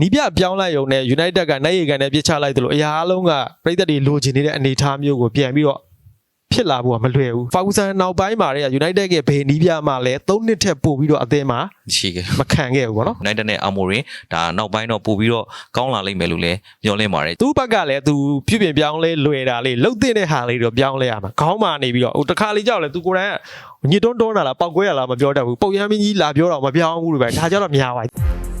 နီးပြပြောင်းလိုက်ရုံနဲ့ United ကနိုင်ရည်ကန်နဲ့ပြစ်ချလိုက်တယ်လို့အရာအလုံးကပြည်သက်တွေလိုချင်နေတဲ့အနေအထားမျိုးကိုပြန်ပြီးတော့ဖြစ်လာဖို့ကမလွယ်ဘူးဖာကူဆန်နောက်ပိုင်းမှာတည်းက United ကဘယ်နီးပြမှလည်း၃နှစ်ထက်ပိုပြီးတော့အသင်းမှာရှိခဲ့မခံခဲ့ဘူးပေါ့နော် United နဲ့ Amorim ဒါနောက်ပိုင်းတော့ပို့ပြီးတော့ကောင်းလာလိမ့်မယ်လို့လည်းမျှော်လင့်ပါတယ်သူ့ဘက်ကလည်းသူပြုပြင်ပြောင်းလဲလွယ်တာလေးလှုပ်တဲ့ဟာလေးတော့ပြောင်းလဲရမှာခေါင်းမာနေပြီးတော့ဟိုတစ်ခါလေးကြောက်လဲသူကိုယ်တိုင်ကညစ်တွန်းတွန်းလာလားပောက်ကွဲရလားမပြောတတ်ဘူးပုတ်ရမ်းမင်းကြီးလာပြောတော့မပြောင်းဘူးလို့ပဲဒါကြောင့်တော့များပါ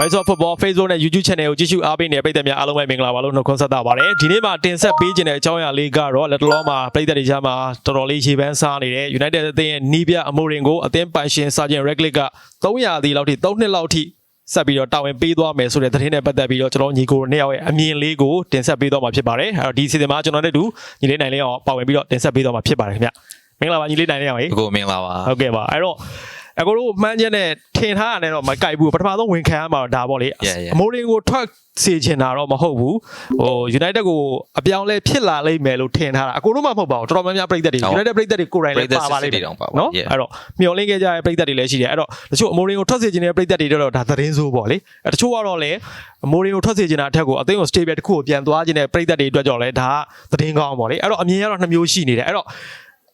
Voice of Football Facebook နဲ့ YouTube Channel ကိုကြည့်ရှုအားပေးနေတဲ့ပရိသတ်များအားလုံးပဲမင်္ဂလာပါလို့နှုတ်ခွန်းဆက်တာပါတယ်ဒီနေ့မှာတင်ဆက်ပေးခြင်းတဲ့အကြောင်းအရာလေးကတော့လက်တလောမှာပရိသတ်တွေကြားမှာတော်တော်လေးရေပန်းစားနေတဲ့ United အသင်းရဲ့နီးပြအမိုရင်ကိုအသင်းပိုင်ရှင် Sergeant Reglick က300ဒီလောက်ထိ3နှစ်လောက်ထိဆက်ပြီးတော့တာဝန်ပေးသွားမယ်ဆိုတဲ့သတင်းနဲ့ပတ်သက်ပြီးတော့ကျွန်တော်ညီကိုနှစ်ယောက်ရဲ့အမြင်လေးကိုတင်ဆက်ပေးသွားမှာဖြစ်ပါတယ်အဲ့တော့ဒီစီစဉ်မှာကျွန်တော်နဲ့တူညီလေးနိုင်လေးအောင်ပါဝင်ပြီးတော့တင်ဆက်ပေးသွားမှာဖြစ်ပါတယ်ခင်ဗျမင်္ဂလာပါညီလေးနိုင်လေးအောင်ရေအကိုမင်္ဂလာပါဟုတ်ကဲ့ပါအဲ့တော့ အကိုတို့မှန်းချက်နဲ့ထင်ထားရတယ်တော့မကြိုက်ဘူးပထမဆုံးဝင်ခံရမှာတော့ဒါပေါ့လေ Yeah, yeah. အမိုးရင်းကိုထွက်စေချင်တာတော့မဟုတ်ဘူးဟို United ကိုအပြောင်းလဲဖြစ်လာလိမ့်မယ်လို့ထင်ထားတာအကိုတို့မှမဟုတ်ပါဘူးတော်တော်များများပြည်သက်တွေဟုတ် United ပြည်သက်တွေကိုယ်တိုင်လည်းပါပါလိမ့်မယ်တောင်ပါပါနော် Yeah. အဲ့တော့မျော်လင့်ခဲ့ကြတဲ့ပြည်သက်တွေလည်းရှိတယ်အဲ့တော့တချို့အမိုးရင်းကိုထွက်စေချင်တဲ့ပြည်သက်တွေတော့ဒါသတင်းဆိုးပေါ့လေအဲ့တချို့ကတော့လည်းအမိုးရင်းကိုထွက်စေချင်တာအထက်ကိုအသိကို stable တစ်ခုကိုပြန်သွားခြင်းတဲ့ပြည်သက်တွေအတွက်ကြောင့်လည်းဒါကသတင်းကောင်းပေါ့လေအဲ့တော့အမြင်ကတော့နှစ်မျိုးရှိနေတယ်အဲ့တော့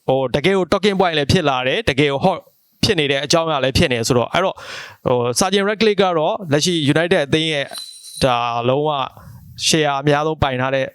ဟိုတကယ်ကို talking point လည်းဖြစ်လာတယ်တကယ်ကို hot ဖြစ်နေတဲ့အကြောင်းအရာလည်းဖြစ်နေဆိုတော့အဲ့တော့ဟို Sergeant Radcliffe ကတော့လက်ရှိ United အသင်းရဲ့ဒါလုံးဝ share အများဆုံးပိုင်ထားတဲ့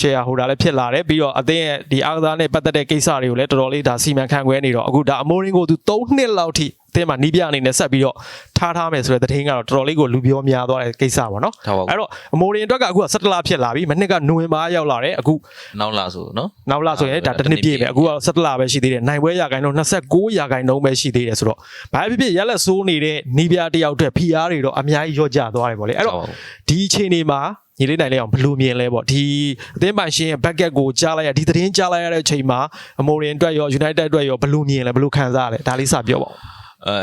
share holder လည်းဖြစ်လာတယ်ပြီးတော့အသင်းရဲ့ဒီအားကစားနဲ့ပတ်သက်တဲ့ကိစ္စတွေကိုလည်းတော်တော်လေးဒါစီမံခန့်ခွဲနေတော့အခုဒါအမိုးရင်းကိုသူ3နှစ်လောက်ထိ အသင်းမှာနီးပြအနေနဲ့ဆက်ပြီးတော့ထားထားမယ်ဆိုတဲ့သတင်းကတော့တော်တော်လေးကိုလူပြောများသွားတဲ့ကိစ္စပေါ့နော်ထားပါအဲ့တော့အမိုးရင်းအတွက်ကအခုက17လဖြစ်လာပြီမနှစ်ကနိုဝင်ဘာရောက်လာတယ်အခုနောက်လာဆိုနော်နောက်လာဆိုရင်ဒါတစ်နှစ်ပြည့်ပဲအခုက17လပဲရှိသေးတယ်နိုင်ပွဲရာခိုင်နှုန်း29ရာခိုင်နှုန်းပဲရှိသေးတယ်ဆိုတော့ဘာဖြစ်ဖြစ်ရက်လက်ဆိုးနေတဲ့နီးပြတယောက်အတွက် PR တွေတော့အများကြီးရော့ကျသွားတယ်ပေါ့လေအဲ့တော့ဒီအချိန်တွေမှာညီလေးနိုင်လဲအောင်ဘယ်လိုမြင်လဲပေါ့ဒီအသင်းပိုင်ရှင်ရဲ့ bucket ကိုကြားလိုက်ရဒီသတင်းကြားလိုက်ရတဲ့အချိန်မှာအမိုရင်အတွက်ရော United အတွက်ရောဘယ်လိုမြင်လဲဘယ်လိုခံစားရလဲဒါလေးစပြောပါဦး အဲ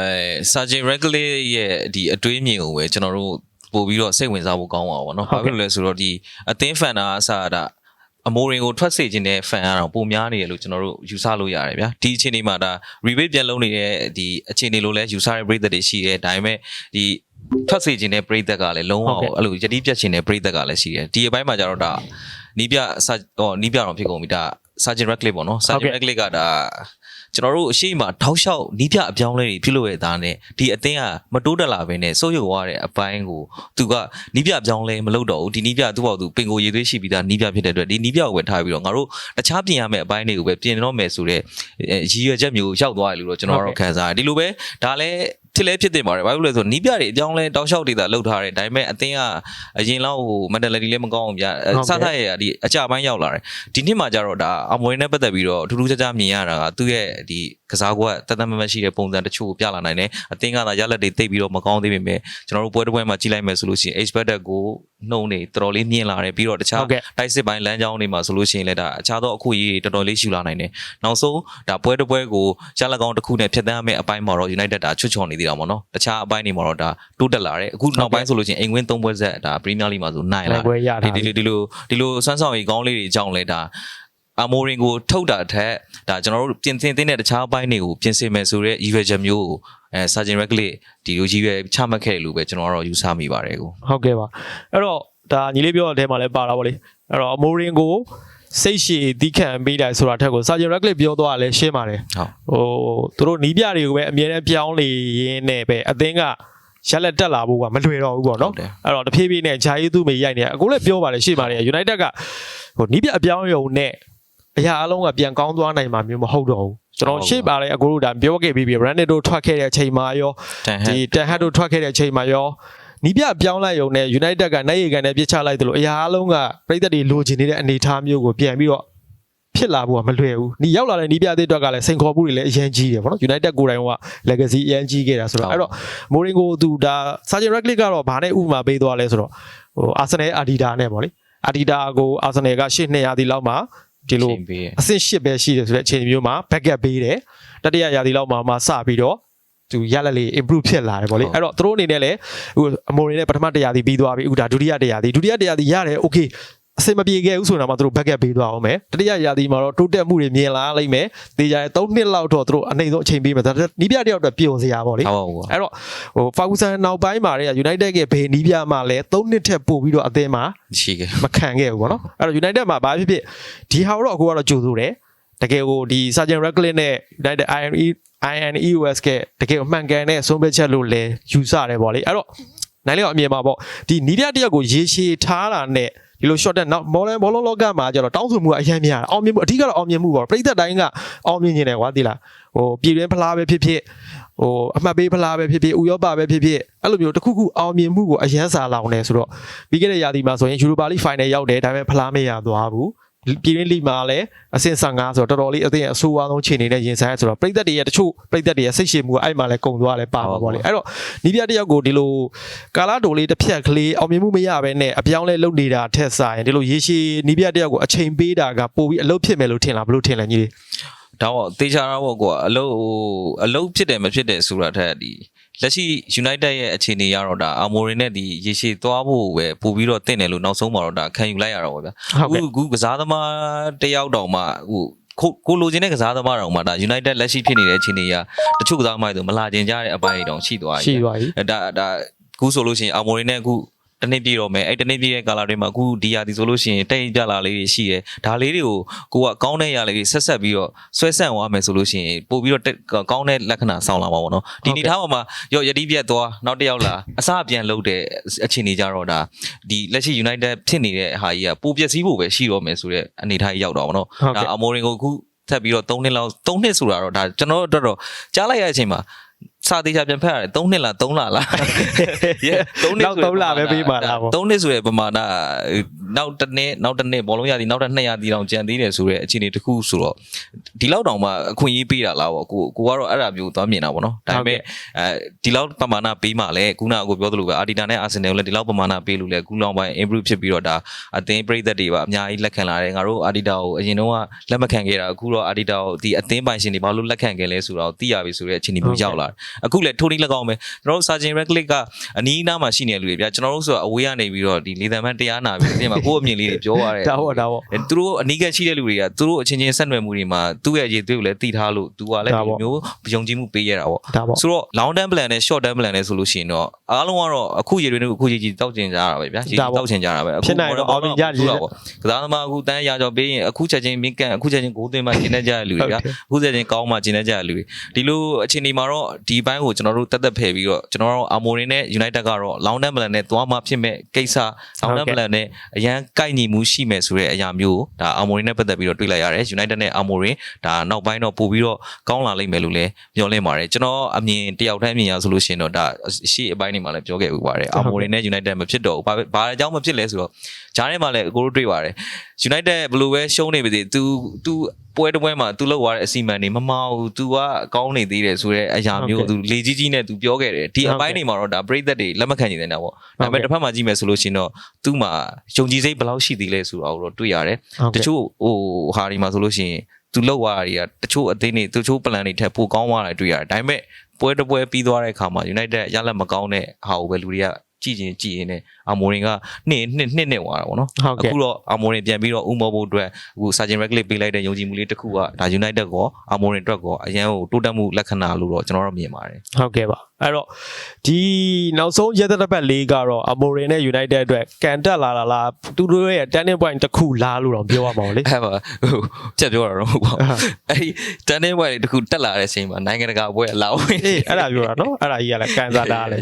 Sergeant Regular ရဲ့ဒီအတွေးမြင်ကိုပဲကျွန်တော်တို့ပို့ပြီးတော့စိတ်ဝင်စားဖို့ကောင်းပါဘောเนาะ ဟုတ် ဘာ ကဲ့ ဖြစ်လို့လဲဆိုတော့ဒီအသင်းဖန်တာအစားတာအမိုရင်ကိုထွက်စေခြင်းတဲ့ဖန်ကတော့ပုံများနေတယ်လို့ကျွန်တော်တို့ယူဆလို့ရတယ်ဗျာဒီအချိန်ဒီမှာဒါ rebate ပြန်လုံးနေတဲ့ဒီအချိန်တွေလို့လဲယူဆတဲ့ပြည်သက်တွေရှိတယ်ဒါပေမဲ့ဒီထွက်စေခြင်းတဲ့ပြည်သက်ကလည်းလုံးဝအဲ့လိုယတိပြတ်ခြင်းတဲ့ပြည်သက်ကလည်းရှိတယ်ဒီအပိုင်းမှာကျတော့ဒါနီးပြစာဟောနီးပြတော့ဖြစ်ကုန်ပြီဒါ Sergeant Radcliffe ပေါ့နော် Sergeant Radcliffe ကဒါ ကျွန်တော်တို့အရှိမထောက်လျှောက်နီးပြအပြောင်းလဲတွေပြုလုပ်ရတဲ့သားနဲ့ဒီအသင်းကမတိုးတက်လာဘဲနဲ့စိုးရုပ်သွားတဲ့အပိုင်းကိုသူကနီးပြအပြောင်းလဲမလုပ်တော့ဘူးဒီနီးပြသူ့ဘောက်သူပင်ကိုရည်သွေးရှိပြီးသားနီးပြဖြစ်တဲ့အတွက်ဒီနီးပြကိုပဲထားပြီးတော့ငါတို့တခြားပြင်ရမယ့်အပိုင်းတွေကိုပဲပြင်တော့မယ်ဆိုတော့ရည်ရွယ်ချက်မျိုးရောက်သွားတယ်လို့တော့ကျွန်တော်တို့ခံစားရတယ်ဒီလိုပဲဒါလည်း ဖြစ်လဲဖြစ်တင်ပါတယ်ဘာလို့လဲဆိုတော့နီးပြတွေအကြောင်းလဲတောက်လျှောက်တွေသာလှုပ်ထားတယ်ဒါပေမဲ့အသင်းကအရင်လောက်ဟို mentality လည်းမကောင်းအောင်ဗျာစသရဲ့ဒီအကြပိုင်းရောက်လာတယ်ဒီနှစ်မှာကျတော့ဒါအမွေနဲ့ပတ်သက်ပြီးတော့ထူးထူးခြားခြားမြင်ရတာကသူ့ရဲ့ဒီကစားကွက်တသက်မမတ်ရှိတဲ့ပုံစံတချို့ကိုပြလာနိုင်တယ်အသင်းကသာရလက်တွေတိတ်ပြီးတော့မကောင်းသေးပေမဲ့ကျွန်တော်တို့ပွဲတစ်ပွဲမှာကြည့်လိုက်မယ်ဆိုလို့ရှိရင် expected ကိုနှုံနေတော်တော်လေးမြင့်လာတယ်ပြီးတော့တခြားဟုတ်ကဲ့တိုက်စစ်ပိုင်းလမ်းကြောင်းတွေမှာဆိုလို့ရှိရင်လည်းဒါအခြားသောအခုကြီးတော်တော်လေးရှူလာနိုင်တယ်နောက်ဆုံးဒါပွဲတစ်ပွဲကိုရလက်ကောင်းတစ်ခုနဲ့ဖြတ်သန်းရမယ့်အပိုင်းမှာတော့ United ဒါချွတ်ချော်နေသေးတာပေါ့နော်တခြားအပိုင်းတွေမှာတော့ဒါတိုးတက်လာတယ်အခုနောက်ပိုင်းဆိုလို့ရှိရင်အိမ်ဝင်း၃ပွဲဆက်ဒါ Premier League မှာဆိုနိုင်လာနိုင်ပွဲရတာဒီဒီဒီလိုဒီလိုစွမ်းဆောင်ရည်ကောင်းလေးတွေအကြောင်းလဲဒါအမိုရင်ကိုထုတ်တာထက်ဒါကျွန်တော်တို့ပြင်ဆင်သင့်တဲ့တခြားအပိုင်းတွေကိုပြင်ဆင်မယ်ဆိုတော့ရည်ရွယ်ချက်မျိုးကိုအဲ Sergeant Regulate ဒီလိုရည်ရွယ်ချမှတ်ခဲ့တယ်လို့ပဲကျွန်တော်ကတော့ယူဆမိပါတယ်ကိုဟုတ်ကဲ့ပါအဲ့တော့ဒါညီလေးပြောတဲ့အထဲမှာလည်းပါတာပေါ့လေအဲ့တော့အမိုရင်ကို စိတ်ရှည်သီးခံပေးတယ်ဆိုတာထက်ကို Sergeant Radcliffe ပြောသွားတာလည်းရှင်းပါတယ်ဟုတ်ဟိုသူတို့နီးပြတွေကိုပဲအမြဲတမ်းပြောင်းလေရင်းနဲ့ပဲအသင်းကရက်လက်တက်လာဖို့ကမလွယ်တော့ဘူးပေါ့နော်ဟုတ်တယ်အဲ့တော့တဖြည်းဖြည်းနဲ့ဂျာရေးသူမေရိုက်နေအခုလည်းပြောပါတယ်ရှေ့ပါတယ် United ကဟိုနီးပြအပြောင်းယုံနဲ့အရာအလုံးကပြန်ကောင်းသွားနိုင်မှာမျိုးမဟုတ်တော့ဘူးကျွန်တော်ရှေ့ပါလေအကိုတို့ဒါပြောခဲ့ပြီးပြီ Brandon တို့ထွက်ခဲ့တဲ့အချိန်မှာရောတန်ဟဒီန်တန်ဟတ်တို့ထွက်ခဲ့တဲ့အချိန်မှာရော နီးပြပြောင်းလိုက်ရုံနဲ့ United ကနိုင်ရည်ကန်နဲ့ပြစ်ချလိုက်တယ်လို့အရာအလုံးကပြည်သက်တွေလိုချင်နေတဲ့အနေအထားမျိုးကိုပြန်ပြီးတော့ဖြစ်လာဖို့ကမလွယ်ဘူး။ဒီရောက်လာတဲ့နီးပြသေးအတွက်ကလည်းစိန်ခေါ်မှုတွေလည်းအရင်ကြီးတယ်ပေါ့နော် United ကိုယ်တိုင်က legacy အရင်ကြီးခဲ့တာဆိုတော့အဲ့တော့မိုရင်ကိုသူဒါ Sergeant Radcliffe ကတော့ဗာနဲ့ဥပမာပေးသွားလဲဆိုတော့ဟို Arsenal Adidas နဲ့ပေါ့လေ Adidas ကို Arsenal ကရှေ့200ဒီလောက်မှာဒီလိုချိန်ပေးရအဆင့်8ပဲရှိတယ်ဆိုတဲ့အချိန်မျိုးမှာ backup ပေးတယ်တတိယရာသီလောက်မှာမှစပြီးတော့ သူရလက်လေး improve ဖြစ်လာတယ်ဗောလေအဲ့တော့သူတို့အနေနဲ့လည်းဟိုအမိုရီနဲ့ပထမတရားသီပြီးသွားပြီအခုဒါဒုတိယတရားသီဒုတိယတရားသီရတယ် okay အဆင်မပြေခဲ့ဘူးဆိုတော့မှသူတို့ backup ပေးသွားအောင်မယ်တတိယရာသီမှာတော့တိုးတက်မှုတွေမြင်လာလိမ့်မယ်တေချာရဲ့3နှစ်လောက်တော့သူတို့အနေဆုံးအချိန်ပေးမယ်ဒါနီးပြတယောက်အတွက်ပျော်စရာပေါ့လေဟုတ်ပါဘူးကွာအဲ့တော့ဟို Ferguson နောက်ပိုင်းမှာတဲ့ United ကဘယ်နီးပြမှာလဲ3နှစ်ထက်ပိုပြီးတော့အသင်းမှာရှိခဲ့မခံခဲ့ဘူးပေါ့နော်အဲ့တော့ United မှာဘာဖြစ်ဖြစ်ဒီဟာတော့အခုကတော့ကြိုဆိုတယ်တကယ်ကိုဒီ Sergeant Ratcliffe နဲ့ United INE INEOS ကတကယ်ကိုမှန်ကန်တဲ့ဆုံးဖြတ်ချက်လို့လဲယူဆတယ်ပေါ့လေအဲ့တော့နိုင်လေတော့အမြင်ပါပေါ့ဒီနီးပြတယောက်ကိုရေရှည်ထားတာနဲ့ဒီလို short တဲ့နောက် modern ဘောလုံးလောကမှာကျတော့တောင်းဆိုမှုကအရင်များအောင်မြင်မှုအဓိကတော့အောင်မြင်မှုပေါ့ပြည်သက်တိုင်းကအောင်မြင်နေတယ်ကွာဒီလားဟိုပြည်တွင်းဖလားပဲဖြစ်ဖြစ်ဟိုအမှတ်ပေးဖလားပဲဖြစ်ဖြစ်ဥရောပပဲဖြစ်ဖြစ်အဲ့လိုမျိုးတစ်ခုခုအောင်မြင်မှုကိုအရန်စာလောင်နေဆိုတော့ပြီးခဲ့တဲ့ရာသီမှာဆိုရင် Europa League Final ရောက်တယ်ဒါပေမဲ့ဖလားမရသွားဘူး ပြည်တွင်းလိမှာလည်းအဆင့်15ဆိုတော့တော်တော်လေးအသင်းအဆိုးအဝါဆုံးခြေအနေနဲ့ရင်ဆိုင်ရဆိုတော့ပြည်သက်တွေရဲ့တချို့ပြည်သက်တွေရဲ့စိတ်ရှည်မှုကအဲ့မှာလည်းကုံသွားလဲပါမှာပေါ့လေအဲ့တော့နီးပြတယောက်ကိုဒီလိုကာလာတိုလေးတစ်ဖြက်ကလေးအောင်မြင်မှုမရဘဲနဲ့အပြောင်းလဲလုပ်နေတာထက်ဆိုင်ဒီလိုရေရှည်နီးပြတယောက်ကိုအချိန်ပေးတာကပိုပြီးအလုပ်ဖြစ်မယ်လို့ထင်လားဘယ်လိုထင်လဲညီလေး ဒါတော့တေချာတော့ကွာအလုတ်အလုတ်ဖြစ်တယ်မဖြစ်တယ်ဆိုတာထက်ဒီလက်ရှိ United ရဲ့အခြေအနေရတော့ဒါအာမိုရီနဲ့ဒီရေရှည်သွားဖို့ပဲပို့ပြီးတော့တင့်တယ်လို့နောက်ဆုံးမှာတော့ဒါခံယူလိုက်ရတော့ဗျာဟုတ်ကဲ့အခုကစားသမားတယောက်တောင်မှဟိုကိုကိုလိုချင်တဲ့ကစားသမားတောင်မှဒါ United လက်ရှိဖြစ်နေတဲ့အခြေအနေကတချို့ကစားသမားတွေဆိုမလာကျင်ကြတဲ့အပိုင်းတွေတောင်ရှိသွားပြီရှိသွားပြီအဲဒါဒါအခုဆိုလို့ရှိရင်အာမိုရီနဲ့အခု တနေ့ပြည့်တော့မယ်အဲ့တနေ့ပြည့်ရဲ့ကာလာတွေမှာအခုဒီယာဒီဆိုလို့ရှိရင်တိတ်ပြလာလေးတွေရှိတယ်ဒါလေးတွေကိုကိုကကောင်းတဲ့ຢာလေးတွေဆက်ဆက်ပြီးတော့ဆွဲဆန့်သွားမယ်ဆိုလို့ရှိရင်ပို့ပြီးတော့တက်ကောင်းတဲ့လက္ခဏာဆောင်လာမှာပေါ့နော်ဒီအနေထားပေါ်မှာရော့ယတိပြက်သွားနောက်တစ်ယောက်လာအစပြန်လုပ်တဲ့အခြေအနေကြတော့ဒါဒီလက်ရှိ United ဖြစ်နေတဲ့ဟာကြီးကပိုပျက်စီးဖို့ပဲရှိတော့မယ်ဆိုတဲ့အနေထားကြီးရောက်တော့ဗောနော်ဟုတ်ဒါကဲ့အမိုရင်ကိုအခုထပ်ပြီးတော့3နှစ်လောက်3နှစ်ဆိုတာတော့ဒါကျွန်တော်တို့တော့ကြားလိုက်ရတဲ့အချိန်မှာ စာသေးချာပြန်ဖတ်ရတယ်3နှစ်လား3လလား yeah 3နှစ်နောက်သုံးလပဲပေးပါလားပေါ့3နှစ်ဆိုရယ်ပမာဏနောက်တစ်နှစ်နောက်တစ်နှစ်ဘောလုံးရသည်နောက်တစ်နှစ်ရသည်တောင်ကြံသေးတယ်ဆိုတဲ့အခြေအနေတစ်ခုဆိုတော့ဒီလောက်တောင်မှအခွင့်အရေးပေးတာလားပေါ့ကိုကိုကတော့အဲ့ဒါမျိုးသွားမြင်တာပေါ့နော်ဒါပေမဲ့အဲဒီလောက်ပမာဏပေးမှလည်းခုနကကိုပြောသလိုပဲအာဒီတာနဲ့အာဆင်နယ်ကိုလည်းဒီလောက်ပမာဏပေးလို့လည်းခုလောက်ပိုင်း improve ဖြစ်ပြီးတော့ဒါအသင်းပရိသတ်တွေပါအများကြီးလက်ခံလာတယ်ငါတို့အာဒီတာကိုအရင်တော့လက်မခံခဲ့တာအခုတော့အာဒီတာကိုဒီအသင်းပိုင်ရှင်တွေဘာလို့လက်ခံခဲ့လဲဆိုတော့သိရပြီဆိုတဲ့အခြေအနေမျိုးရောက်လာတယ်အခုလည်းထိုးနီး၎င်းပဲကျွန်တော်တို့ Sergeant Redcliffe ကအနီးအနားမှာရှိနေတဲ့လူတွေဗျာကျွန်တော်တို့ဆိုတော့အဝေးကနေပြီးတော့ဒီလေသံမှန်တရားနာပြီးပြင်မှာကိုယ့်အမြင်လေးတွေပြောရတယ်ဒါပေါ့ဒါပေါ့အဲသူတို့အနီးကပ်ရှိတဲ့လူတွေကသူတို့အချင်းချင်းဆက်နွယ်မှုတွေမှာသူ့ရဲ့ရည်သွေးကိုလည်းတည်ထားလို့သူကလည်းဒါဒီပေါ့မျိုးယုံကြည်မှုပေးရတာပေါ့ဒါပေါ့ဆိုတော့ long term plan နဲ့ short term plan နဲ့ဆိုလို့ရှိရင်တော့အားလုံးကတော့အခုရည်ရွယ်နေအခုရည်ကြီးတောက်ကျင်ကြတာပဲဗျာရည်ကြီးတောက်ကျင်ကြတာပဲအခုဖြစ်နိုင်တော့အောင်မြင်ကြတယ်ပေါ့ကစားသမားအခုတန်းရကြောပေးရင်အခုချက်ချင်းမင်းကန်အခုချက်ချင်းဂိုးသွင်းမှကျင်းနေကြတဲ့လူတွေဗျာအခုချက်ချင်းကောင်းမှကျင်းနေကြတဲ့လူတွေဒီလိုအခြေအနေမှာတော့ဒီဘန်းကိုကျွန်တော်တို့တက်တက်ဖယ်ပြီးတော့ကျွန်တော်တို့ Amorin နဲ့ United ကတော့ long term plan နဲ့သွားမှဖြစ်မဲ့ကိစ္စ long term plan နဲ့အရန်ကိုက်ညီမှုရှိမယ်ဆိုတဲ့အရာမျိုးဒါ Amorin နဲ့ပတ်သက်ပြီးတော့တွေ့လိုက်ရတယ် United နဲ့ Amorin ဒါနောက်ပိုင်းတော့ပို့ပြီးတော့ကောင်းလာလိမ့်မယ်လို့လည်းပြောလင်းပါတယ်ကျွန်တော်အမြင်တယောက်တည်းအမြင်ရဆိုလို့ရှိရင်တော့ဒါရှေ့အပိုင်းတွေမှာလည်းပြောခဲ့ဥပါတယ် Amorin နဲ့ United မဖြစ်တော့ဘူးဘာဘာအကြောင်းမဖြစ်လဲဆိုတော့ ဂျားထဲမှာလည်းအကိုတို့တွေ့ပါတယ် United ဘယ်လိုပဲရှုံးနေပါစေ तू तू ပွဲတစ်ပွဲမှာ तू လောက်သွားတဲ့အစီအမံတွေမမအောင် तू ကအကောင်းနေသေးတယ်ဆိုတဲ့အရာမျိုး तू လေကြီးကြီးနဲ့ तू ပြောခဲ့တယ်ဒီအပိုင်းတွေမှာတော့ဒါပရိသတ်တွေလက်မခံနိုင်နေတာပေါ့ဒါပေမဲ့တစ်ဖက်မှာကြည့်မယ်ဆိုလို့ရှိရင်တော့ तू မှာယုံကြည်စိတ်ဘယ်လောက်ရှိသေးလဲဆိုတာကိုတော့တွေ့ရတယ် ဟုတ် တ ကဲ့ ချို့ဟိုဟာဒီမှာဆိုလို့ရှိရင်သူလောက်သွားတာတွေကတချို့အသင်းတွေတချို့ plan တွေထက်ပိုကောင်းသွားတာတွေ့ရတယ်ဒါပေမဲ့ပွဲတစ်ပွဲပြီးသွားတဲ့အခါမှာ United ရလက်မကောင်းတဲ့ဟာကိုပဲလူတွေက ကြည့်ရင်ကြည့်ရင်နဲ့အာမိုရင်ကနှစ်နှစ်နှစ်နှစ်သွားတာပေါ့နော်ဟုတ်ကဲ့အခုတော့အာမိုရင်ပြန်ပြီးတော့ဥမောဖို့အတွက်အခု Sergeant Redcliffe ပေးလိုက်တဲ့ယုံကြည်မှုလေးတစ်ခုကဒါ United ကောအာမိုရင်အတွက်ကောအရန်ကိုတိုးတက်မှုလက္ခဏာလို့တော့ကျွန်တော်တို့မြင်ပါတယ်ဟုတ်ကဲ့ပါ အဲ့တော့ဒီနောက်ဆုံးရက်သက်တစ်ပတ်လေးကတော့ Amorin နဲ့ United အတွက်ကန်တက်လာတာလားသူတို့ရဲ့ turning point တစ်ခုလားလို့တော့ပြောရမှာပေါ့လေအဲ့ပါဟိုပြတ်ပြောတာတော့ဟုတ်ပါအဲ့ဒီ turning point တစ်ခုတက်လာတဲ့အချိန်မှာနိုင်ငံတကာဘွဲအလာဝင်အဲ့ဒါပြောတာနော်အဲ့ဒါကြီးကလည်းကန်စားတာလေ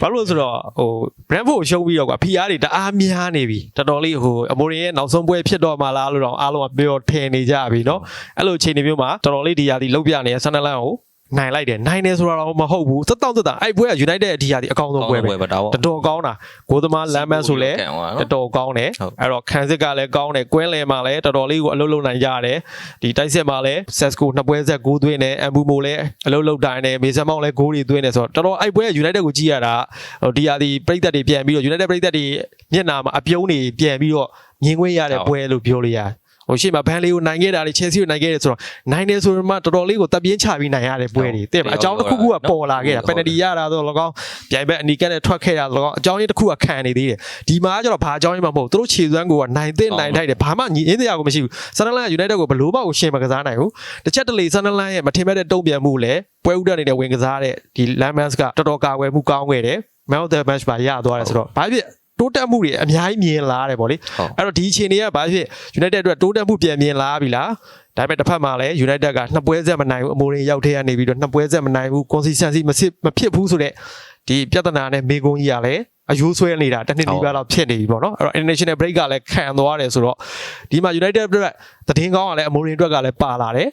ဘာလို့ဆိုတော့ဟို Brentford ရှုံးပြီးတော့ကွာ PR တွေတအားများနေပြီတော်တော်လေးဟို Amorin ရဲ့နောက်ဆုံးပွဲဖြစ်တော့မှလားလို့တော့အားလုံးကပြောထင်နေကြပြီနော်အဲ့လိုအချိန်မျိုးမှာတော်တော်လေးဒီရာသီလောက်ပြနေတဲ့ Sunderland ကို နိုင်လိုက်တယ်နိုင်တယ်ဆိုတာတော့မဟုတ်ဘူးစက်တောင့်စက်တာအဲ့ပွဲက United အဒီရာဒီအကောင်းဆုံးပွဲပဲပဲဒါပေါ့တော်တော်ကောင်းတာကိုသမားလမ်းမန်းဆိုလဲတော်တော်ကောင်းတယ်ဟုတ်အဲ့တော့ခံစစ်ကလည်းကောင်းတယ်ကွင်းလယ်မှာလည်းတော်တော်လေးကိုအလုပ်လုပ်နိုင်ကြရတယ်ဒီတိုက်စစ်မှာလည်း Sesco နှစ်ပွဲဆက်6သွင်းတယ်အမ်ဘူမိုလည်းအလုပ်လုပ်တိုင်းတယ်မေဆန်မောင်လည်းဂိုးတွေသွင်းတယ်ဆိုတော့တော်တော်အဲ့ပွဲက United ကိုကြည့်ရတာဟိုဒီဟာဒီပြည်သက်တွေပြန်ပြီးတော့ United ပြည်သက်တွေမျက်နာမှာအပြုံးတွေပြန်ပြီးတော့မြင်ခွင့်ရတဲ့ပွဲလို့ပြောလို့ရတယ် ဟိုရှေ့မှာဘန်လီကိုနိုင်ခဲ့တာလေချယ်ဆီကိုနိုင်ခဲ့တယ်ဆိုတော့နိုင်တယ်ဆိုတော့မှတော်တော်လေးကိုတပ်ပြင်းချပြီးနိုင်ရတဲ့ပွဲတွေတဲ့အကြောင်းတစ်ခုခုကပေါ်လာခဲ့တာပယ်နတီရတာဆိုတော့၎င်းပြိုင်ဘက်အနီကက်နဲ့ထွက်ခဲ့တာဆိုတော့အကြောင်းရင်းတစ်ခုကခံနေသေးတယ်ဒီမှာကျတော့ဘာအကြောင်းရင်းမှမဟုတ်သူတို့ခြေစွမ်းကိုကနိုင်တဲ့နိုင်ထိုက်တယ်ဘာမှညီအင်းတရားကိုမရှိဘူးဆန်နလန်ယူနိုက်တက်ကိုဘလို့မှကိုရှင်မကစားနိုင်ဘူးတစ်ချက်တလေဆန်နလန်ရဲ့မထင်မဲ့တဲ့တုံ့ပြန်မှုလည်းပွဲဥဒတ်နေတဲ့ဝင်ကစားတဲ့ဒီလမ်မန်စ်ကတော်တော်ကာကွယ်မှုကောင်းခဲ့တယ် man of the match ပါရသွားတယ်ဆိုတော့ဘာဖြစ် တိုးတက်မှုတွေအများကြီးမြင်လာတယ်ဗောလေဟုတ်အဲ့တော့ဒီအချိန်တွေကဘာဖြစ် United အတွက်တိုးတက်မှုပြန်မြင်လာပြီလားဒါပေမဲ့တစ်ဖက်မှာလည်း United ကနှစ်ပွဲဆက်မနိုင်ဘူးအမိုရင်ရောက်ထဲကနေပြီးတော့နှစ်ပွဲဆက်မနိုင်ဘူး consistency မဖြစ်မဖြစ်ဘူးဆိုတော့ဒီပြဿနာနဲ့မေကုန်းကြီးကလည်းအယိုးဆွဲနေတာတစ်နှစ်နီးပါးလောက်ဖြစ်နေပြီပေါ့နော်အဲ့တော့ international break ကလည်းခံသွားတယ်ဆိုတော့ဒီမှာ United အတွက်သတင်းကောင်းကလည်းအမိုရင်အတွက်ကလည်းပါလာတယ်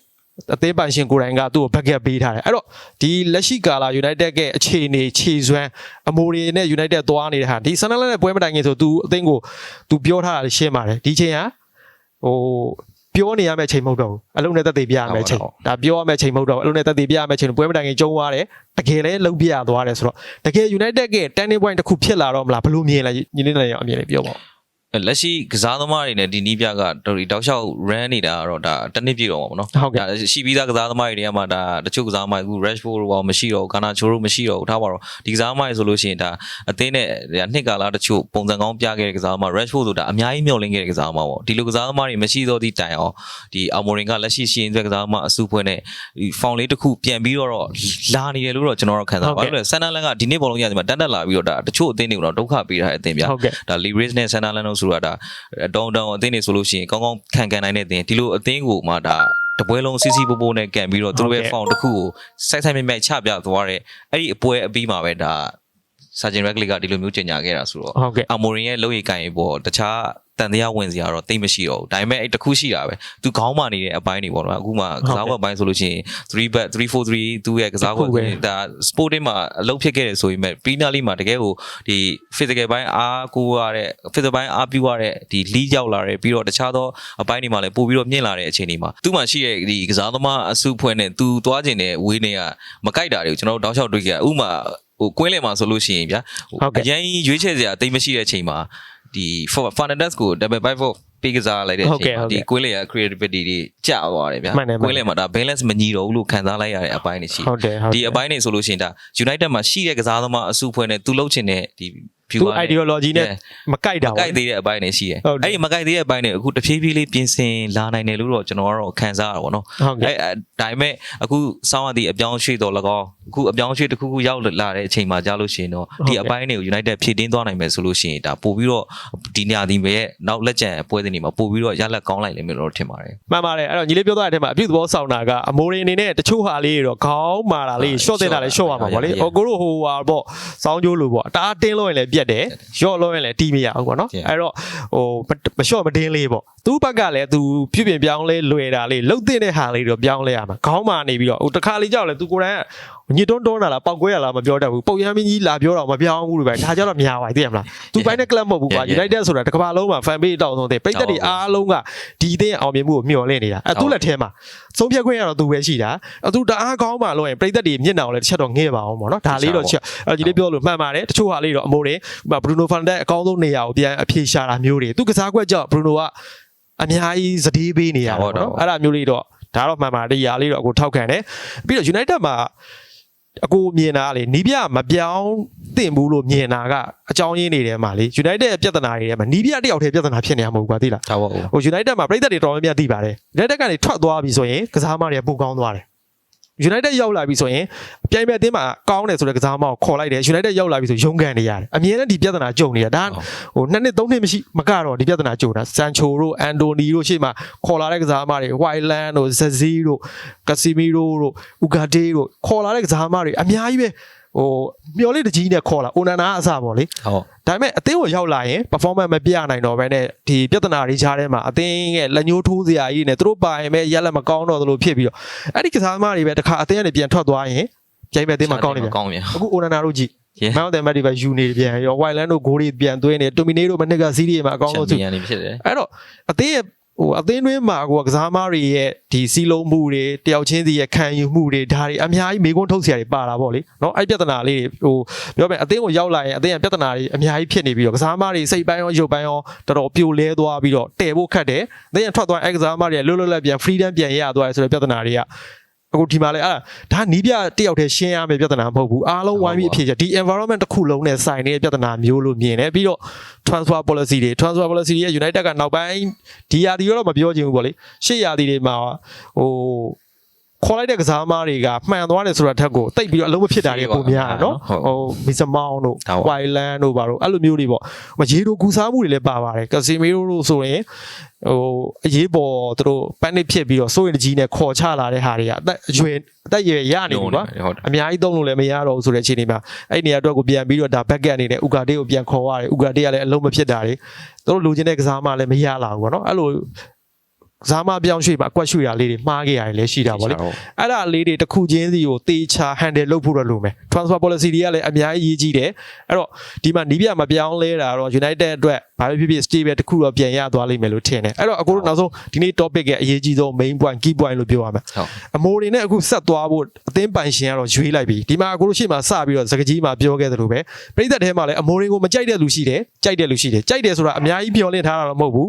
အသေးပိုင်ရှင်ကိုယ်တိုင်ကသူ့ကို backup ပေးထားတယ်အဲ့တော့ဒီလက်ရှိကာလာ United ရဲ့အခြေအနေခြေစွမ်းအမိုရီနဲ့ United သွားနေတဲ့ဟာဒီ Sunderland နဲ့ပွဲမတိုင်ခင်ဆို तू အသင်းကို तू ပြောထားတာရှင်းပါတယ်ဒီချိန်ဟာဟိုပြောနေရမယ့်ချိန်မဟုတ်တော့ဘူးအလုံးနဲ့သက်သေပြရမယ့်ချိန်ဒါပြောရမယ့်ချိန်မဟုတ်တော့ဘူးအလုံးနဲ့သက်သေပြရမယ့်ချိန်ပွဲမတိုင်ခင်ကျုံသွားတယ်တကယ်လဲလုံးပြရသွားတယ်ဆိုတော့တကယ် United က turning point တစ်ခုဖြစ်လာတော့မလားဘယ်လိုမြင်လဲညီလေးနဲ့အမြင်လေးပြောပါဦး လက်ရှိကစားသမားတွေနဲ့ဒီနီးပြကတော်ဒီတောက်လျှောက် run နေတာကတော့ဒါတစ်နှစ်ပြည့်တော့မှာပေါ့နော်ဟုတ်ကဲ့ဒါရှိပြီးသားကစားသမားတွေတွေကမှဒါတချို့ကစားသမားတွေအခု Rashford တို့ဘာမရှိတော့ဘူး Garnacho တို့မရှိတော့ဘူးထားပါတော့ဒီကစားသမားတွေဆိုလို့ရှိရင်ဒါအသင်းနဲ့ဒါနှစ်ကာလတချို့ပုံစံကောင်းပြခဲ့တဲ့ကစားသမား Rashford ဆိုတာအများကြီးမျှော်လင့်ခဲ့တဲ့ကစားသမားပေါ့ဒီလိုကစားသမားတွေမရှိတော့သည့်တိုင်အောင်ဒီ Amorim ကလက်ရှိရှင်တဲ့ကစားသမားအစုဖွဲ့နဲ့ဒီ found လေးတစ်ခုပြန်ပြီးတော့လာနေတယ်လို့တော့ကျွန်တော်တို့ခံစားပါဘာလို့လဲ Sunderland ကဒီနေ့ဘောလုံးရဒီမှာတက်တက်လာပြီးတော့ဒါတချို့အသင်းတွေကိုတော့ဒုက္ခပေးထားတဲ့အသင်းဗျာဟုတ်ကဲ့ဒါ Leeds နဲ့ Sunderland တို့ဆိုတာဒါတောင်းတောင်းအသင်းတွေဆိုလို့ရှိရင်ကောင်းကောင်းခံခံနိုင်တဲ့အသင်းဒီလိုအသင်းကိုမှဒါတပွဲလုံးစီစီပိုးပိုးနဲ့ကန်ပြီးတော့သူတို့ရဲ့ found တစ်ခုကိုစိုက်ဆိုင်မြိုက်မြိုက်ချပြသွားတဲ့အဲ့ဒီအပွဲအပြီးမှာပဲဒါ Sergeant Radcliffe ကဒီလိုမျိုးကြေညာခဲ့တာဆိုတော့ဟုတ်ကဲ့အမိုရင်ရဲ့လုပ်ရည်ကိုင်ရေးပေါ်တခြား တန်တရားဝင်စရာတော့တိတ်မရှိတော့ဘူးဒါပေမဲ့အဲ့တစ်ခုရှိတာပဲသူခေါင်းမာနေတဲ့အပိုင်းတွေပေါ့နော်အခုမှကစားကွက်ပိုင်းဆိုလို့ရှိရင်3 back 343သူ့ရဲ့ကစားကွက်ဒါ sporting မှာအလုပ်ဖြစ်ခဲ့တယ်ဆိုရင်မဲ့ Premier League မှာတကယ်ကိုဒီ physical ဘိုင်းအားကိုရတဲ့ physical ဘိုင်းအားပြရတဲ့ဒီ league ရောက်လာတယ်ပြီးတော့တခြားသောအပိုင်းတွေမှာလည်းပို့ပြီးတော့မြင့်လာတဲ့အချိန်တွေမှာသူ့မှာရှိတဲ့ဒီကစားသမားအစုဖွဲ့နဲ့သူသွားခြင်းတဲ့ဝေးနေကမကြိုက်တာတွေကိုကျွန်တော်တို့တောက်လျှောက်တွေ့ကြဥပမာဟိုကွင်းလယ်မှာဆိုလို့ရှိရင်ဗျာဟိုဟုတ်ကဲ့အရင်ရွေးချယ်စရာအသိမရှိတဲ့အချိန်မှာ ဒီ Fernandez ကို double by four ပေးကစားလိုက်တဲ့အဟုတ်ကဲ့ချိန်မှာဟုတ်ကဲ့ဒီကွင်းလေရ creativity တွေကျသွားတယ်ဗျာမှန်တယ်မှန်တယ်ကွင်းလေမှာဒါ balance မညီတော့ဘူးလို့ခံစားလိုက်ရတဲ့အပိုင်းတွေရှိဟုတ်တယ်ဟုတ်ဒီတယ်အပိုင်းတွေဆိုလို့ရှိရင်ဒါ United မှာရှိတဲ့ကစားသမားအစုဖွဲ့နဲ့သူလှုပ်ချင်တဲ့ဒီသူ ideology နဲ့မကိုက်တာမပေါ့ကိုက်သေးတဲ့အပိုင်းတွေရှိတယ်ဟုတ်တယ်အဲ့ဒီမကိုက်သေးတဲ့အပိုင်းတွေအခုတဖြည်းဖြည်းလေးပြင်ဆင်လာနိုင်တယ်လို့တော့ကျွန်တော်ကတော့ခံစားရတာပေါ့နော်ဟုတ်ကဲ့အဲ့အဲ့ဒါပေမဲ့အခုစောင်းရသည့်အပြောင်းအရွှေ့တော်၎င်းအခုအပြောင်းအရွှေ့တစ်ခုခုရောက်လာတဲ့အချိန်မှာကြာလို့ရှိရင်တော့ဟုတ်ဒီကဲ့အပိုင်းတွေကို United ဖြည့်တင်းသွားနိုင်မယ်ဆိုလို့ရှိရင်ဒါပို့ပြီးတော့ဒီညဒီရဲ့နောက်လက်ကျန်ပွဲစဉ်တွေမှာပို့ပြီးတော့ရလက်ကောင်းလိုက်လိမ့်မယ်လို့တော့ထင်ပါတယ်မှန်ပါတယ်အဲ့တော့ညီလေးပြောသွားတဲ့အထက်မှာအပြုသဘောဆောင်တာကအမိုရင်အနေနဲ့တချို့ဟာလေးတွေတော့ခေါင်းမာတာလေး short တဲ့တာလေး short ပါမှာပေါ့လေဟုတ်ဟိုကိုတို့ဟိုဟာပေါ့စောင်းကျိုးလို့ပေါ့တအားတင်းလို့ရင်လည်းပြက်တယ် short လို့ရင်လည်းတီးမရဘူးပေါ့နော် Yeah. အဲ့တော့ဟိုမ short မတင်းလေးပေါ့သူ့ဘက်ကလည်းသူပြုပြင်ပြောင်းလဲလွယ်တာလေးလှုပ်တဲ့ဟာလေးတော့ပြောင်းလဲရမှာခေါင်းမာနေပြီးတော့ဟိုတစ်ခါလေးကြောက်လဲသူကိုယ်တိုင်က ညစ်တွန်းတွန်းတာလားပောက်ကွဲရလားမပြောတတ်ဘူးပုတ်ရမ်းမင်းကြီးလာပြောတော့မပြောင်းဘူးလို့ပဲဒါကြတော့များပါသိရမလားသူပိုင်းတဲ့ club မဟုတ်ဘူးကွာ Yeah, yeah. United ဆိုတာတစ်ကမ္ဘာလုံးမှာ fan base တောက်ဆုံးတဲ့ပိတ်သက်တွေအားလုံးကဒီအသင်းအောင်မြင်မှုကိုမျှော်လင့်နေတာအဲသူ့လက်ထဲမှာဆုံးဖြတ်ခွင့်ရတော့သူပဲရှိတာအဲသူတအားကောင်းမှလို့ရင်ပိတ်သက်တွေမျက်နှာကိုလည်းတစ်ချက်တော့ငဲ့ပါအောင်ပေါ့နော်ဒါလေးတော့ချက်အဲဒီလေးပြောလို့မှန်ပါတယ်တချို့ဟာလေးတော့အမိုးတွေဥပမာ Bruno Fernandes အကောင်းဆုံးနေရာကိုပြန်အဖြေရှာတာမျိုးတွေသူကစားကွက်ကြောင့် Bruno ကအများကြီးစတေးပေးနေရတာပေါ့နော်အဲ့ဒါမျိုးလေးတော့ဒါတော့မှန်ပါတရားလေးတော့အခုထောက်ခံတယ်ပြီးတော့ United မှာ အကိုမြင်တာကလေနီးပြမပြောင်းတင်ဘူးလို့မြင်တာကအကြောင်းရင်းနေတယ်မှာလေ United ရဲ့ပြဿနာတွေထဲမှာနီးပြတယောက်တည်းပြဿနာဖြစ်နေမှာမဟုတ်ဘူးကွာသိလားဒါပေါ့ဟို United မှာပြည်သက်တွေတော်တော်များများသိပါတယ် United ကနေထွက်သွားပြီဆိုရင်ကစားမတွေကပိုကောင်းသွားတယ် United ရောက်လာပြီဆိုရင်အပြိုင်မဲ့အသင်းမှာကောင်းတယ်ဆိုတဲ့ကစားမကိုခေါ်လိုက်တယ် United ရောက်လာပြီဆိုရုံးကန်နေရတယ်အမြဲတမ်းဒီပြဿနာကြုံနေတာဒါဟိုနှစ်နှစ်သုံးနှစ်မရှိမကတော့ဒီပြဿနာကြုံတာ Sancho တို့ Anthony တို့ရှေ့မှာခေါ်လာတဲ့ကစားမတွေ Wyland တို့ Zazi တို့ Casemiro တို့ Ugarte တို့ခေါ်လာတဲ့ကစားမတွေအများကြီးပဲ ဟိုမျော်လင့်တကြီးနဲ့ခေါ်လာ Onana အစပေါ့လေဟုတ်ဒါပေမဲ့အသင်းကိုရောက်လာရင် performance မပြနိုင်တော့ဘဲနဲ့ဒီပြဿနာတွေချားထဲမှာအသင်းရဲ့လက်ညှိုးထိုးစရာကြီးနဲ့သူတို့ပါရင်ပဲရက်လက်မကောင်းတော့သလိုဖြစ်ပြီးတော့အဲ့ဒီကစားသမားတွေပဲတစ်ခါအသင်းကနေပြန်ထွက်သွားရင်ကြိုင်မဲ့အသင်းမှာကောင်းနေပြန်ကောင်းပြန်အခု Onana တို့ကြည့် Yeah. မောင်တယ်မတ်ဒီပဲယူနေပြန်ရော Wyland တို့ဂိုးတွေပြန်သွင်းနေ Tomine တို့မနစ်ကစီးရီမှာအကောင်းဆုံးစုချန်ပီယံနေဖြစ်တယ်အဲ့တော့အသင်းရဲ့ ဟိုအသင်းတွင်းမှာကိုကစားမားတွေရဲ့ဒီစီလုံးမှုတွေတယောက်ချင်းစီရဲ့ခံယူမှုတွေဒါတွေအများကြီးမေးခွန်းထုတ်စရာတွေပါတာပေါ့လေเนาะအဲ့ပြဿနာလေးတွေဟိုပြောမယ်အသင်းကိုရောက်လာရင်အသင်းရဲ့ပြဿနာတွေအများကြီးဖြစ်နေပြီးတော့ကစားမားတွေစိတ်ပိုင်းရောရုပ်ပိုင်းရောတော်တော်ပြိုလဲသွားပြီးတော့တည်ဖို့ခက်တယ်အသင်းရထွက်သွားအဲ့ကစားမားတွေလွတ်လွတ်လပ်ပြန် freedom ပြန်ရသွားတယ်ဆိုတဲ့ပြဿနာတွေက အခုဒီမှာလဲအဲ့ဒါနီးပြတယောက်တည်းရှင်းရမယ့်ပြဿနာမဟုတ်ဘူးအားလုံးဝိုင်းပြီးအဖြစ်ချက်ဒီ environment တစ်ခုလုံးနဲ့ဆိုင်နေတဲ့ပြဿနာမျိုးလို့မြင်တယ်ပြီးတော့ transfer policy တွေ transfer policy တွေရဲ့ United ကနောက်ပိုင်းဒီရာဒီတော့မပြောချင်ဘူးပေါ့လေရှေ့ရာဒီတွေမှာဟို ခေါ်လိုက်တဲ့ကစားသမားတွေကမှန်သွားတယ်ဆိုတာထက်ကိုတိတ်ပြီးတော့အလုံးမဖြစ်တာတွေပုံများတာနော်ဟိုမီဇမောင်းတို့ဝိုင်လန်တို့ဘာတို့အဲ့လိုမျိုးတွေပေါ့မရေတို့ကူစားမှုတွေလည်းပါပါတယ်ကစီမီရိုတို့ဆိုရင်ဟိုအရေးပေါ်သူတို့ပန်းနစ်ဖြစ်ပြီးတော့စိုးရင်ကြီးနဲ့ခေါ်ချလာတဲ့ဟာတွေကအသက်အရွယ်အသက်အရွယ်ရနေပြီကွာဟုတ်တယ်အများကြီးသုံးလို့လည်းမရတော့ဘူးဆိုတဲ့အခြေအနေမှာအဲ့ဒီနေရာအတွက်ကိုပြန်ပြီးတော့ဒါ back end အနေနဲ့ဥကာတေးကိုပြန်ခေါ်ရတယ်ဥကာတေးကလည်းအလုံးမဖြစ်တာတွေသူတို့လိုချင်တဲ့ကစားမလည်းမရလာဘူးပေါ့နော်အဲ့လို ကစားမပြောင်းရွှေ့မှာအကွက်ရွှေ့တာလေးတွေမှားခဲ့ရတယ်လည်းရှိတာပေါ့လေအဲ့ဒါလေးတွေတစ်ခုချင်းစီကိုတေချာ handle လုပ်ဖို့တော့လိုမယ် transfer policy တွေကလည်းအများကြီးအရေးကြီးတယ်အဲ့တော့ဒီမှာနီးပြမပြောင်းလဲတာတော့ United အတွက်ဘာပဲဖြစ်ဖြစ် stable တစ်ခုတော့ပြန်ရသွားလိမ့်မယ်လို့ထင်တယ်အဲ့တော့အခုနောက်ဆုံးဒီနေ့ topic ရဲ့အရေးကြီးဆုံး main point key point လို့ပြောရမယ်ဟုတ်အမိုးတွေနဲ့အခုဆက်သွားဖို့အသင်းပိုင်ရှင်ကတော့ရွေးလိုက်ပြီဒီမှာအခုလို့ရှိမှစပြီးတော့စကကြီးမှာပြောခဲ့သလိုပဲပရိသတ်ထဲမှာလည်းအမိုးတွေကိုမကြိုက်တဲ့လူရှိတယ်ကြိုက်တဲ့လူရှိတယ်ကြိုက်တယ်ဆိုတာအများကြီးပြောလင့်ထားတာတော့မဟုတ်ဘူး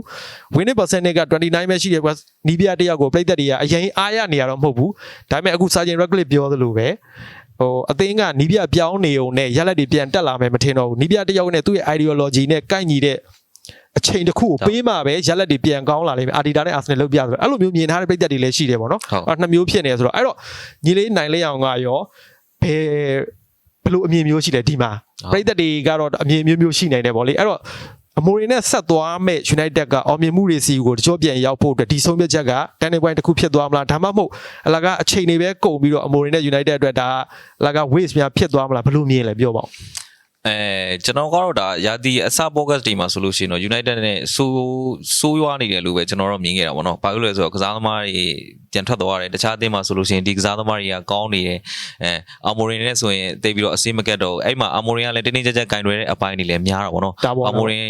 winning percentage က29ပဲရှိတယ်ကွာနီးပြတစ်ယောက်ကိုပရိသတ်တွေကအရင်အားရနေရတော့မဟုတ်ဘူးဒါပေမဲ့အခု Sergeant Radcliffe ပြောသလိုပဲဟိုအသင်းကနီးပြပြောင်းနေုံနဲ့ရက်လက်တွေပြန်တက်လာမယ်မထင်တော့ဘူးနီးပြတစ်ယောက်နဲ့သူ့ရဲ့ ideology နဲ့ကိုက်ညီတဲ့အချိန်တစ်ခုကိုပေးမှပဲရက်လက်တွေပြန်ကောင်းလာလိမ့်မယ်အာဒီတာနဲ့အာဆနယ်လုတ်ပြဆိုအဲ့လိုမျိုးမြင်ထားတဲ့ပရိသတ်တွေလည်းရှိတယ်ပေါ့နော်ဟုတ်အဲ့နှစ်မျိုးဖြစ်နေဆိုတော့အဲ့တော့ညီလေးနိုင်လေးအောင်ကရောဘယ်ဘယ်လိုအမြင်မျိုးရှိလဲဒီမှာဟုတ်ပရိသတ်တွေကတော့အမြင်မျိုးမျိုးရှိနိုင်တယ်ဗောလေအဲ့တော့ အမိုရီနဲ့ဆက်သွားမဲ့ United ကအောင်မြင်မှုတွေစီကိုတကြောပြန်ရောက်ဖို့အတွက်ဒီဆုံးဖြတ်ချက်ကတန်နေပိုင်းတစ်ခုဖြစ်သွားမလားဒါမှမဟုတ်အလကအချိန်တွေပဲကုန်ပြီးတော့အမိုရီနဲ့ United အတွက်ဒါအလက waste များဖြစ်သွားမလားဘယ်လိုမြင်လဲပြောပါဦး အဲကျွန်တော်ကတော့ဒါရာသီအစ podcast ဒီမှာဆိုလို့ရှိရင်တော့ United နဲ့ဆိုးဆိုးရွားနေတယ်လို့ပဲကျွန်တော်တို့မြင်ခဲ့တာပေါ့နော်။ဘာလို့လဲဆိုတော့ကစားသမားတွေပြန်ထွက်သွားတယ်တခြားအသင်းမှာဆိုလို့ရှိရင်ဒီကစားသမားတွေကကောင်းနေတယ်အဲအာမိုရင်နဲ့ဆိုရင်တိတ်ပြီးတော့အစင်းမကက်တော့ဘူးအဲ့မှာအာမိုရင်ကလည်းတင်းတင်းကြပ်ကြပ်ကင်တွယ်တဲ့အပိုင်းတွေလည်းများတာပေါ့နော်ဒါပေါ့အာမိုရင်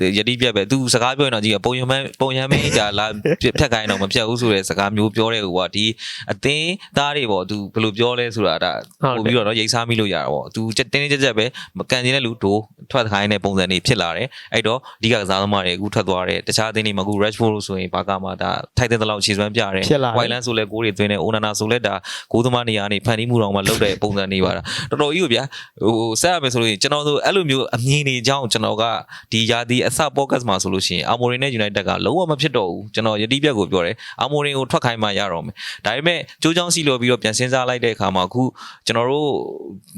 ကယတိပြက်ပဲသူစကားပြောရင်တော့ကြီးကပုံရမန်းပုံရမန်းဒါလာဖြတ်ခိုင်းတော့မဖြတ်ဘူးဆိုတဲ့စကားမျိုးပြောတဲ့ဟိုကဒီအသင်းသားတွေပေါ့သူဘယ်လိုပြောလဲဆိုတာဒါဟုတ်တယ်ပို့ပြီးတော့နော်ရိတ်စားမိလို့ရတာပေါ့သူတင်းတင်းကြပ်ကြပ်ပဲမကန်နေတဲ့လူတို့ထွက်ခိုင်းတဲ့ပုံစံတွေဖြစ်လာတယ်အဲ့တော့ဒီကကစားသမားတွေအခုထွက်သွားတယ်တခြားအသင်းတွေမှာအခု Rashford လို့ဆိုရင်ဘာကမှဒါထိုက်တဲ့တလောက်ခြေစွမ်းပြတယ်ဖြစ်လာတယ်ဝိုင်လန်ဆိုလဲကိုးတွေသွင်းတယ်အိုနာနာဆိုလဲဒါကိုးသမားနေရာနေဖန်တီးမှုတော်မှာလုပ်တဲ့ပုံစံတွေပါတာတော်တော်ကြီးကိုဗျာဟိုဆက်ရမယ်ဆိုလို့ရှိရင်ကျွန်တော်တို့အဲ့လိုမျိုးအမြင်တွေကြောင်းကျွန်တော်ကဒီယာဒီအစ podcast မှာဆိုလို့ရှိရင်အာမိုရင်နဲ့ United ကလုံးဝမဖြစ်တော့ဘူးကျွန်တော်ယတိပြက်ကိုပြောတယ်အာမိုရင်ကိုထွက်ခိုင်းမှရတော့မယ်ဒါပေမဲ့ကြိုးချောင်းစီလို့ပြီးတော့ပြန်စဉ်းစားလိုက်တဲ့အခါမှာအခုကျွန်တော်တို့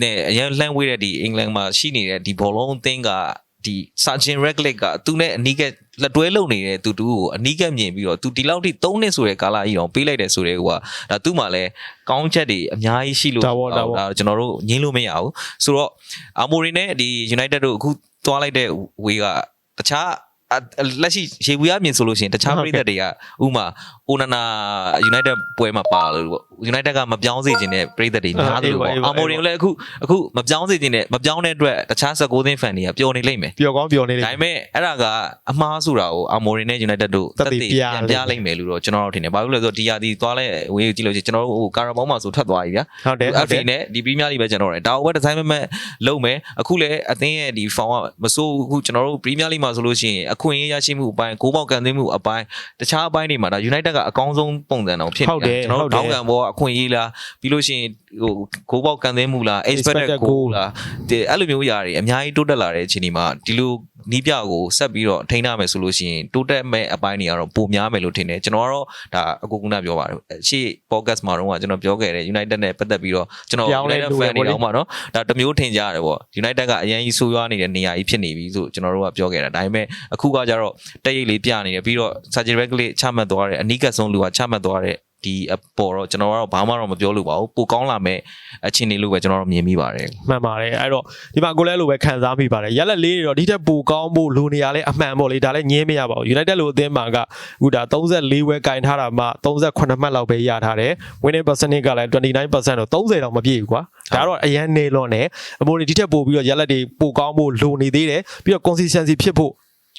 နဲ့အရင်လှမ်းဝေးတဲ့ဒီအင်္ဂလန်မှာရှိနေတဲ့ဒီဘောလုံးအသင်းကဒီစာချင် reglet ကသူနဲ့အနီးကပ်လက်တွဲလုံနေတဲ့သူတူကိုအနီးကပ်မြင်ပြီးတော့သူဒီလောက်ထိ3နှစ်ဆိုတဲ့ကာလကြီးအောင်ပေးလိုက်တယ်ဆိုတဲ့ဟိုကဒါသူ့မှာလည်းကောင်းချက်တွေအများကြီးရှိလို့ဒါပေါ့ဒါပေါ့ဒါကျွန်တော်တို့ညင်းလို့မရဘူးဆိုတော့အာမိုရီနဲ့ဒီ United တို့အခုသွားလိုက်တဲ့ဝေးကတခြားအလက်ရှိရေဝီရမြင်ဆိုလို့ရှိရင်တခြားဟုတ်ပကဲ့ရိသတ်တွေကဥမာအိုနာနာ United ပွဲမှာပါလို့ပေါ့ United ကမပြောင်းစေခြင်းတဲ့ပရိသတ်တွေများတယ်လို့ပေါ့အေးပါအေးပါအာမိုရီလည်းအခုအခုမပြောင်းစေခြင်းနဲ့မပြောင်းတဲ့အတွက်တခြား16သင်းဖန်တွေကပျော်နေလိမ့်မယ်ပျော်ကောင်းပျော်နေတယ်ဒါပေမဲ့အဲ့ဒါကအမှားဆိုတာကိုအာမိုရီနဲ့ United တို့သက်သေပြပြန်ပြလိမ့်မယ်လို့တော့ကျွန်တော်တို့ထင်တယ်ဘာလို့လဲဆိုတော့ဒီယာဒီသွားလဲဝေးကြည့်လို့ရှိရင်ကျွန်တော်တို့ဟိုကာရာဘောင်းမှာဆိုထွက်သွားပြီဗျာဟုတ်တယ်ဟုတ်တ FA ယ်နဲ့ဒီပရီးမီးယားလိပဲကျွန်တော်တို့ဒါကိုပဲဒီဇိုင်းမမတ်လုံးမယ်အခုလည်းအသင်းရဲ့ဒီ form ကမစိုးဘူးအခုကျွန်တော်တို့ပရီးမီးယားလိမှာဆိုလို့ရှိရင်အခွင့်အရေးရရှိမှုအပိုင်းကိုးပေါက်ကန်သွင်းမှုအပိုင်းတခြားအပိုင်းတွေမှာဒါ United ကအကောင်းဆုံးပုံစံတော့ဖြစ်ဟုတ်တယ်ကျွန်တော်တို့ဟုတ်တယ်တောင်းကန်ဘောအခွင့်အရေးလားပြီးလို့ရှိရင်ဟိုကိုးပေါက်ကန်သွင်းမှုလား expected Expected goal goal လားဒီအဲ့လိုမျိုးຢာတွေအများကြီးတိုးတက်လာတဲ့အချိန်ဒီမှာဒီလိုနီးပြကိုဆက်ပြီးတော့ထိန်းထားမယ်ဆိုလို့ရှိရင်တိုးတက်မဲ့အပိုင်းတွေကတော့ပိုများမယ်လို့ထင်တယ်ကျွန်တော်ကတော့ဒါအကူကူနာပြောပါတယ်ရှေ့ podcast မှာတော့ကကျွန်တော်ပြောခဲ့တယ် United နဲ့ပတ်သက်ပြီးတော့ကျွန်တော်ပြောင်းလဲ United လို့ပဲ fan တွေပေါ့လေတော့မှနော်ဒါတစ်မျိုးထင်ကြရတယ်ပေါ့ United ကအရင်ကြီးဆိုးရွားနေတဲ့နေရာကြီးဖြစ်နေပြီဆိုကျွန်တော်တို့ကပြောခဲ့တာဒါပေမဲ့အခုကကြတော့တက်ရိပ်လေးပြနေတယ်ပြီးတော့ surgery reg လေးချမှတ်သွားတယ်အနီးကပ်ဆုံးလူကချမှတ်သွားတယ်ဒီအပေါ်တော့ကျွန်တော်ကတော့ဘာမှတော့မပြောလို့ပါဘူးပိုကောင်းလာမဲ့အခြေအနေလို့ပဲကျွန်တော်တို့မြင်မိပါတယ်မှန်ပါတယ်အဲ့တော့ဒီမှာကိုလည်းလိုပဲခံစားမိပါတယ်ရက်လက်လေးတွေတော့ဒီထက်ပိုကောင်းဖို့လိုနေရလဲအမှန်ပေါ့လေဒါလည်းညင်းမရပါဘူး United လိုအသင်းမှာကအခုဒါ34ဝဲကင်ထားတာမှ38မှတ်လောက်ပဲရထားတယ် winning percentage ကလည်း29%တော့30တောင်မပြည့်ဘူးကွာဒါတော့အရန်နေလွန်တယ်အမိုးဒီထက်ပိုပြီးတော့ရက်လက်တွေပိုကောင်းဖို့လိုနေသေးတယ်ပြီးတော့ consistency ဖြစ်ဖို့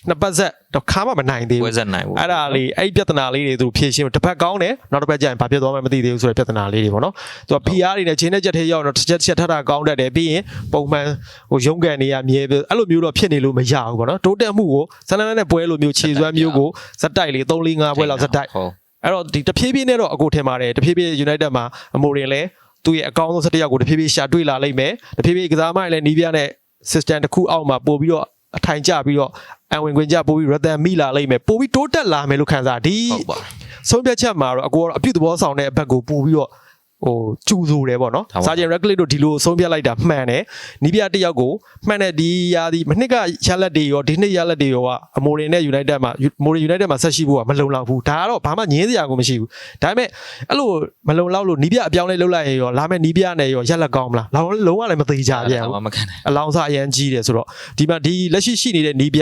နှစ်ပတ်ဆက်တော့ခါမှမနိုင်သေးပွဲဘူးဆက်နိုင်ဘူးအဲ့ဒါလေးအဲ့ဒီပြဿနာလေးတွေသူဖြေရှင်းတစ်ပတ်ကောင်းတယ်နောက်တစ်ပတ်ကျရင်ဘာဖြစ်သွားမှမသိသေးဘူးဆိုတဲ့ပြဿနာလေးတွေပေါ့နော်သူက PR တွေနဲ့ချင်းတဲ့ချက်ထဲရောက်တော့တစ်ချက်တစ်ချက်ထပ်ထကောင်းတတ်တယ်ပြီးရင်ပုံမှန်ဟိုရုံးကန်နေရမြဲပဲအဲ့လိုမျိုးတော့ဖြစ်နေလို့မရဘူးပေါ့နော်တိုးတက်မှုကိုဇလန်နဲ့ပွဲလိုမျိုးခြေစွမ်းမျိုးကိုဇက်တိုက်လေး3 4 5ပွဲလောက်ဇက်တိုက်ဟုတ်အဲ့တော့ဒီတဖြည်းဖြည်းနဲ့တော့အကိုထင်ပါတယ်တဖြည်းဖြည်း United မှာအမိုရင်လဲသူ့ရဲ့အကောင်းဆုံး၁၁ယောက်ကိုတဖြည်းဖြည်းရှာတွေ့လာလိမ့်မယ်တဖြည်းဖြည်းကစားမရင်လည်းနီးပြနဲ့ system တစ်ခုအောက်မှာပို့ပြီးတော့အထိုင်ကျပြီးတော့ အဝင်ခွင့်ကျပို့ပြီးရတန်မိလာလိမ့်မယ်ပို့ပြီးတိုးတက်လာမယ်လို့ခံစားဒီဟုတ်ပါဆုံးဖြတ်ချက်မှာတော့အကိုကတော့အပြုတ်သဘောဆောင်တဲ့အဘက်ကိုပို့ပြီးတော့ဟိုကျူဆိုတယ်ပေါ့နော်ဟုတ်ပါစာဂျင်ရက်ဂလစ်တို့ဒီလိုဆုံးဖြတ်လိုက်တာမှန်တယ်နီးပြတစ်ယောက်ကိုမှန်တဲ့ဒီရာဒီမနှစ်ကရလက်တွေရောဒီနှစ်ရလက်တွေရောကအမိုရင်နဲ့ United မှာမိုရင် United မှာဆက်ရှိဖို့ကမလုံလောက်ဘူးဒါကတော့ဘာမှငင်းစရာကိုမရှိဘူးဒါပေမဲ့အဲ့လိုမလုံလောက်လို့နီးပြအပြောင်းလဲလုပ်လိုက်ရင်ရောလာမဲ့နီးပြနဲ့ရောရက်လက်ကောင်းမလားလောလုံးဝလည်းမသေးကြပြန်ဘူးဘာမှမခံနိုင်အလောင်းစားအရန်ကြီးတယ်ဆိုတော့ဒီမှာဒီလက်ရှိရှိနေတဲ့နီးပြ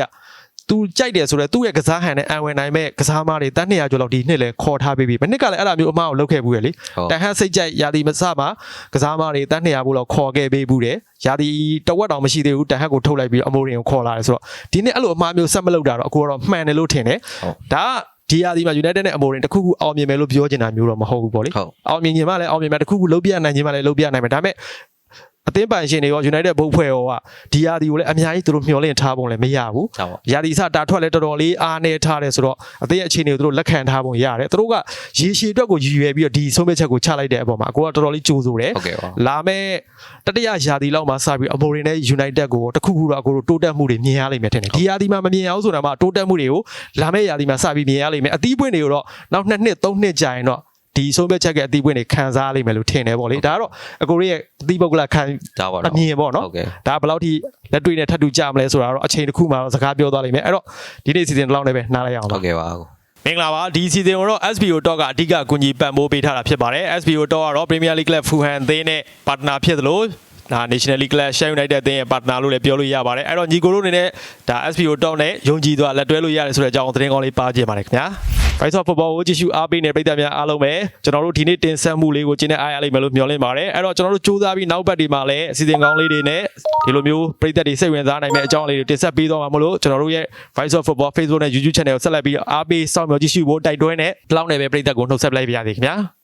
သူကြိုက်တယ်ဆိုတော့သူ့ရဲ့ကစားဟန်နဲ့အံဝင်နိုင်မဲ့ကစားမားတွေတန်း200ကျော်လောက်ဒီနှစ်လဲခေါ်ထားပေးပြီမနှစ်ကလည်းအဲ့လိုမျိုးအမားကိုလုပ်ခဲ့ဘူးရလေဟုတ်တန်ဟန်စိတ်ကြိုက်ရာသီမစမှာကစားမားတွေတန်း200ဘူးလောက်ခေါ်ခဲ့ပေးဘူးတယ်ရာသီတဝက်တောင်မရှိသေးဘူးတန်ဟန်ကိုထုတ်လိုက်ပြီးတော့အမိုရင်ကိုခေါ်လာတယ်ဆိုတော့ဒီနှစ်အဲ့လိုအမားမျိုးဆက်မလုပ်တာတော့အခုကတော့မှန်တယ်လို့ထင်တယ်ဟုတ်ဒါကဒီရာသီမှာ United နဲ့အမိုရင်တစ်ခုခုအောင်မြင်မယ်လို့ပြောချင်တာမျိုးတော့မဟုတ်ဘူးပေါ့လေဟုတ်အောင်မြင်ခြင်းမလည်းအောင်မြင်မှာတစ်ခုခုလုံးပြနိုင်ခြင်းမလည်းလုံးပြနိုင်မှာဒါပေမဲ့ အသင်းပိုင်ရှင်တွေရော United ဘုတ်ဖွဲ့ရောကဒီရာသီကိုလည်းအများကြီးသူတို့မျှော်လင့်ထားပုံလည်းမရဘူးဒါပါရာသီစတာထွက်လည်းတော်တော်လေးအားနေထားတယ်ဆိုတော့အသင်းရဲ့အခြေအနေကိုသူတို့လက်ခံထားပုံရတယ်သူတို့ကရေရှည်အတွက်ကိုရည်ရွယ်ပြီးတော့ဒီဆုံးဖြတ်ချက်ကိုချလိုက်တဲ့အပေါ်မှာအကိုကတော်တော်လေးကြိုးဆိုတယ်ဟုတ်ကဲ့ပါလာမဲ့တတိယရာသီလောက်မှာစပြီးအမိုရင်နဲ့ United ကိုတစ်ခုခုတော့အကိုတို့တိုးတက်မှုတွေမြင်ရလိမ့်မယ်ထင်တယ်ဒီရာသီမှာမမြင်အောင်ဆိုတာမှတိုးတက်မှုတွေကိုလာမဲ့ရာသီမှာစပြီးမြင်ရလိမ့်မယ်အသီးပွင့်တွေကိုတော့နောက်နှစ်နှစ်သုံးနှစ်ကြာရင်တော့ ဒီဆုံးဖြတ်ချက်ကအသီးပွင့်တွေခံစားလိမ့်မယ်လို့ထင်တယ်ပေါ့လေဒါကတော့အကိုရဲ့အသီးပုဂ္ဂလခံဒါပါအတော့မြင်ပေါ့နော်ဟုတ်ကဲ့ဒါဘယ်လောက်ထိလက်တွေ့နဲ့ထပ်တူကြမလဲဆိုတာတော့အချိန်တစ်ခုမှတော့စကားပြောသွားလိမ့်မယ်အဲ့တော့ဒီနေ့ season တစ်လောက်နဲ့ပဲနားလိုက်ရအောင်ဟုပါတ်ကဲ့ပါကိုမင်္ဂလာပါဒီ season ကိုတော့ SBO Talk ကအဓိကအကူအညီပံ့ပိုးပေးထားတာဖြစ်ပါတယ် SBO Talk ကတော့ Premier League Club Fulham အသင်းနဲ့ partner ဖြစ်သလိုဒါ National League Club Sheffield United အသင်းရဲ့ partner လို့လည်းပြောလို့ရပါတယ်အဲ့တော့ညီကိုတို့အနေနဲ့ဒါ SBO Talk နဲ့ယုံကြည်သွားလက်တွဲလို့ရတယ်ဆိုတဲ့အကြောင်းသတင်းကောင်းလေးပါကြည့်ပါတယ်ခင်ဗျာ Price of Football ကိုကြည့်ရှုအားပေးနေတဲ့ပရိသတ်များအားလုံးပဲကျွန်တော်တို့ဒီနေ့တင်ဆက်မှုလေးကိုကျင်းနေအားရလိမ့်မယ်လို့မျှော်လင့်ပါတယ်အဲ့တော့ကျွန်တော်တို့စူးစမ်းပြီးနောက်ပတ်ဒီမှာလည်းအစီအစဉ်ကောင်းလေးတွေနဲ့ဒီလိုမျိုးပရိသတ်တွေစိတ်ဝင်စားနိုင်မယ့်အကြောင်းလေးတွေတင်ဆက်ပေးသွားမှာမလို့ကျွန်တော်တို့ရဲ့ Price of Football Facebook နဲ့ YouTube Channel ကိုဆက်လက်ပြီးအားပေးစောင့်မျှော်ကြည့်ရှုဖို့တိုက်တွန်းနဲ့ဒီလောက်နဲ့ပဲပရိသတ်ကိုနှုတ်ဆက်လိုက်ပါရစေခင်ဗျာ